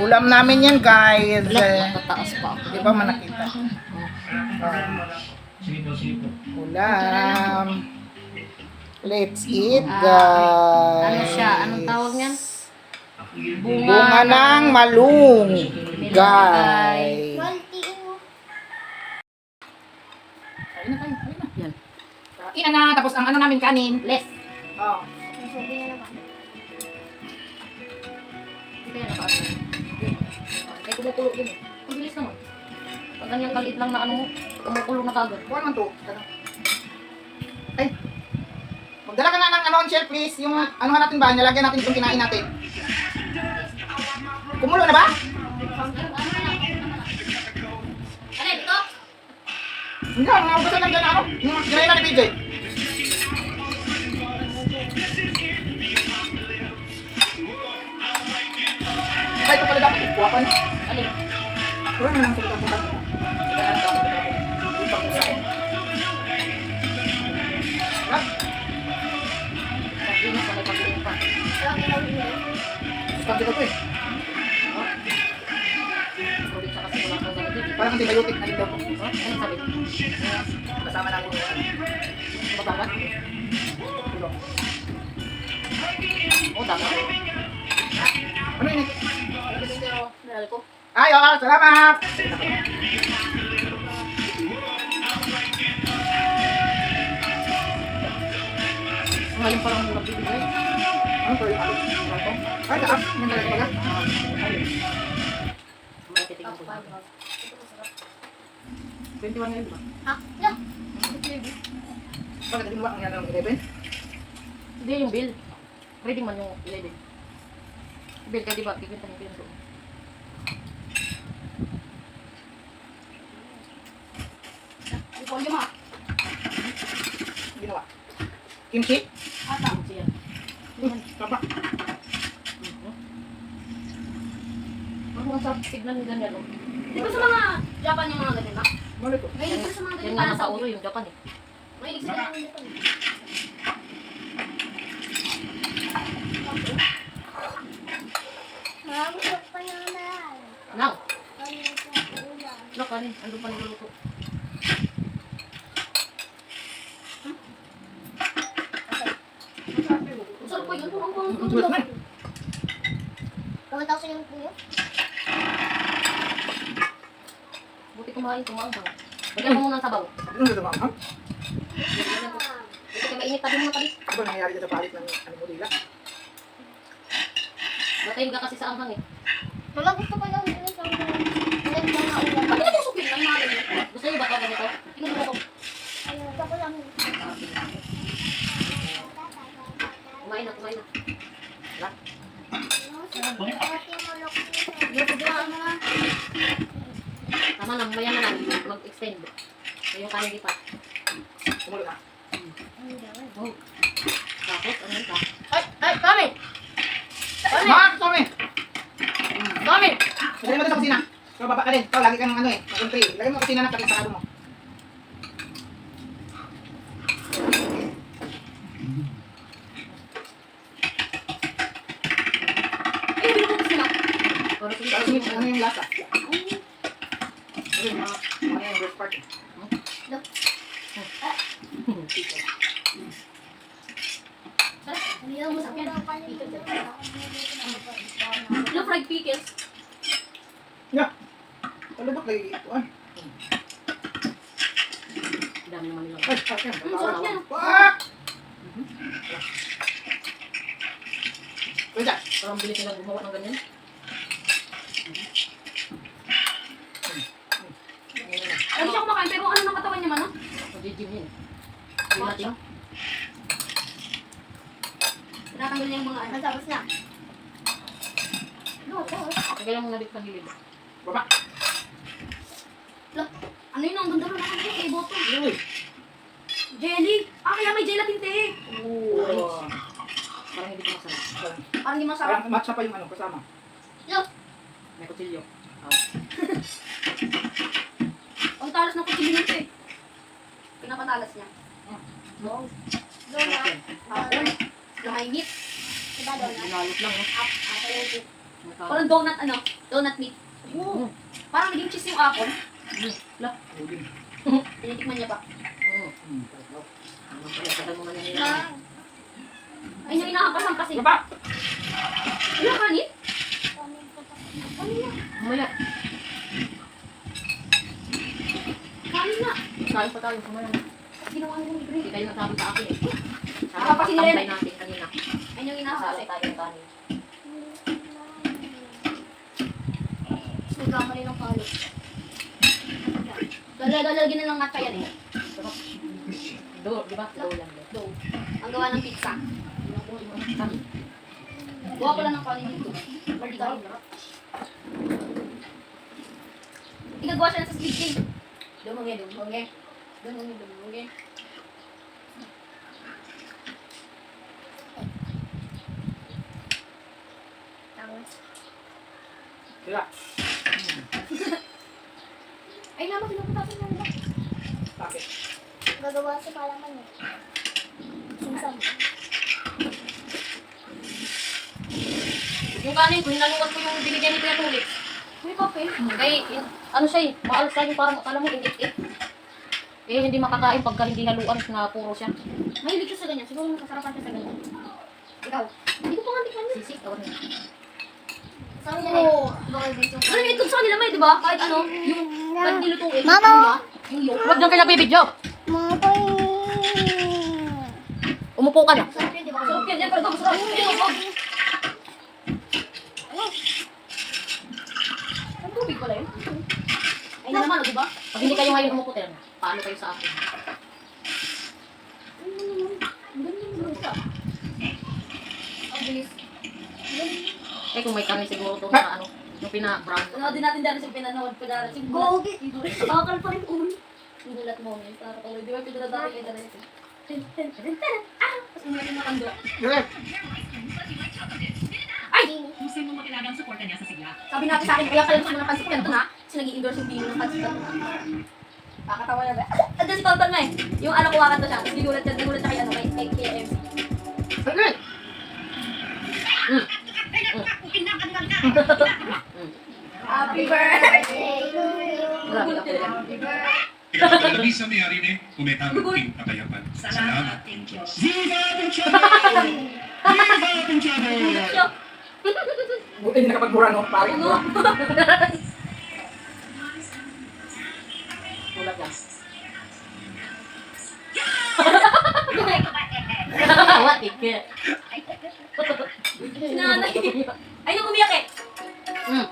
Ulam namin yan, guys. Wala, Eh, natataas pa ako. Di ba man nakita? Ulam. Let's eat, guys. Ano siya? Anong tawag niyan? Bunga ng malung, guys. Kain na kayo, kain na. Yan. Ina na, tapos ang ano namin kanin. Less. Oh. Kaya nakaano. Kaya kumukulo yun. eh. Ang bilis naman. Pag ganyang kaliit lang na ano mo, kumukulo na kagad. Kuha man to. Ay. Magdala ka na ng ano on shelf, please. Yung ano natin ba, nilagyan natin itong kinain natin. Kumulo na ba? Ano ito? Hindi, mga ugasan lang dyan, ano? Yung kinain na ni PJ. Ay, ito pala dapat. Kuha pa na. Alin? Kuha na lang sa ito. Sabi ko eh. Parang antibiotic na daw. Oh, ano sabi? Kasama na yung Mababat? tulong. Oo, tama. Ano yun? Dahil ko. Ay, oh, salamat! Ang halim parang mura bibigay. Ano to yung ano? Ano? Ay, taas. Yung talaga pala. May titignan ko. 21 na yun, di ba? Ah, yeah. Bakit ginawa ang yan ng 11? Hindi yung bill. Ready man yung 11. Bill ka di ba? Kikita niyo yun doon. Ikaw lima. Ginawa. Kimchi? Ata. Siya. Hmm, Kapa. Ang sa tignan ng ganyan. Di ba sa mga Japan yung mga ganun ba? Ano ito? Mahilig sila sa mga Yan ganun nga para nasa sa ulo yung Japan eh. Mahilig sila sa mga Japan. Nang! Look, kanin. Ando pa niluluto. Ang sarap po yun. Ang Ang pang na eh. Pumunta ko sa yung kuya. Buti kumain, kumaang Lagyan mo muna ng sabaw. Ano ito ba? Ha? Buti ka mainit. Tabi mo na tabi. Ano ba nangyayari dito sa palit ng ano mo dila? Batayin ka kasi sa anghang eh. Mama, gusto ko lang yun sa mga Ganun lang na ulam. Bakit natin supin lang mga ganyan? Gusto niyo ba ito ganito? Tingnan mo ko. Ayun, gusto ko lang. Kumain na, kumain na. Na. Tama na, mamaya na lang. Mag-extend. So, yung kanin di pa. Kumulo na. Oh. Tapos, ano yun ka? Ay, ay, kami! Mark, Tommy! Kami! Lagyan mo doon sa kusina. So, baba ka din. Ikaw, lagi kang ano eh. Mag-entry. Lagyan mo sa kusina na pati sarado mo. Ay, binubukos nila. Yung- ano yung lasa? Ano yung mga, mga yung breast part. Ano masakyan? Yung fried pickles. Yeah. Palubot lagi ito ah. Dami naman nilang. Ay, sarap yan. Mm, sarap yan. Wak! Wait. Parang bilis nilang gumawa ng ganyan. Ano siya kumakain, pero ano ng katawan niya man, no? Mag-gym yun. Hindi natin. Tinatanggal niya yung mga ano. Tapos na. No, Kaya lang nabit ng gilid. Baba. Look, ano yun ang ganda rin ako kay Boto? Uy. Jelly! Ah, kaya may gelatin te! Oh. Parang hindi ko masarap. Parang di masarap. Parang matcha pa yung ano kasama. Look, May kutsilyo. ang talas ng kutsilyo nito eh. Pinapatalas niya. Wow. Doon na. Tapos, lumahigit. Diba doon na? Binalot lang. no? Up, up, up. Parang donut ano? Donut meat. Mm. Parang naging cheese yung apple. La. Tinitikman niya pa. Mo. Ay, yung inakapasan kasi. Baba! Ano kanin? Mamaya. Kanin na. Kain pa tayo. Mamaya. Ginawa niyo yung Hindi green. kayo nagsabi sa akin eh. Kasi nila- Tambay natin kanina. Ay, yung inakapasa. tayo kanin. Nagkamali ng palo. Dala-dalagin na lang matcha yan eh. Do, di ba? Do lang. do. Ang gawa ng pizza. Gawa ko lang ng kanin dito. Vertical. Igagawa siya sa split cake. Dumungi, dumungi. Dumungi, dumungi. Sila. Ay, naman, pinapatapin na nila. Bakit? Gagawa sa palaman eh. Sumsam. Yung kanin ko, hinaluan ko yung binigyan ni Kuya Tulik. May kape. Kay, yun- ano siya eh, maalsa yung parang akala mo init-it. Eh, hindi makakain pagka hindi haluan na puro siya. Mahilig siya sa ganyan. Siguro masasarapan siya sa ganyan. Ikaw. Hindi ko pa nga tikman yun. Sisik, tawag dito. Ano yung itlog sa kanila may, di ba? Kahit ano, yung kahit nilutuin. Mama! Yung, ba? yung yolk. Huwag nang kaya bibidyo. Mga boy. Umupo ka na. Masarap yan, di ba? Masarap yan. Yan, pero masarap yan. Ang tubig pala yun. Ay, na naman, di ba? Pag hindi kayo ngayon na. Paano kayo sa akin? Ang ganyan yung lupa. Ang bilis. Eh, kung may kami siguro doon na ano, yung pina-brown. Ano din natin dati sa pinanawad pa dati. Gogi! Bakal pa rin ulo. Pinulat mo yun. Para tuloy. Di ba pinulat dati kayo dati? Ten, ten, ten, ten. Ah! Tapos mo natin nakando. Direk! Ay! Musim mo makilagang suporta niya sa sigla. Sabi natin sa akin, kaya gusto mo ng pansit ganito na. Kasi nag-i-endorse yung bino ng pansit ganito. Kakatawa na ba? Ah, Andiyan si Tonton nga eh. Yung ano kuha to siya. Tapos gigulat siya, sa may-ari ni Kumetang King Katayapan. Salamat. ating Diyos. Gulat siya. Buti hindi nakapagmura no, pare. Ano? Tulad yan. Tawa. Si nanay. Ay, nung umiyak eh. Mm.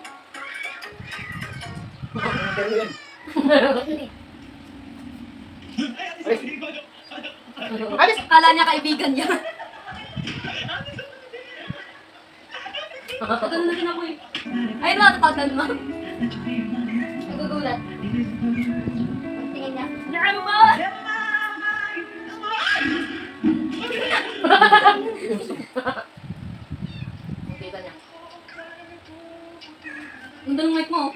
Alis! Akala niya kaibigan niya. Ganun na din ako eh. Ay, no, tatawag mo. Nagugulat. Tingin niya. Drama! Kita niya. Ang dalong mic mo.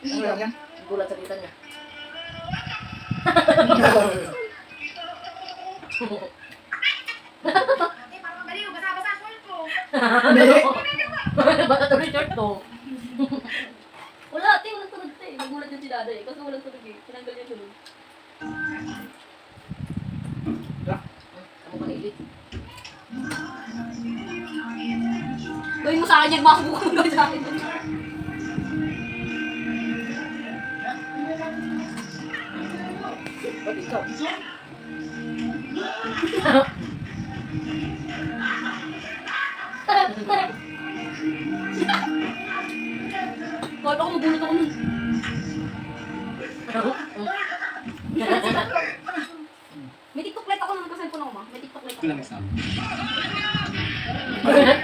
Lang yan? Gulat sa kita niya. Baka to Richard to. Wala, ate, walang tunog ate. Nagulat yung si Daday. Kasi walang tunog eh. Tinanggal niya tunog. Ano ka nilit? Gawin mo sa akin yan, makasubukan mo sa akin. Ba't ikaw? Kahit ako magulat ako nun. May TikTok light ako nung nakaselfone ako ma. May TikTok light ako. Ito lang isa.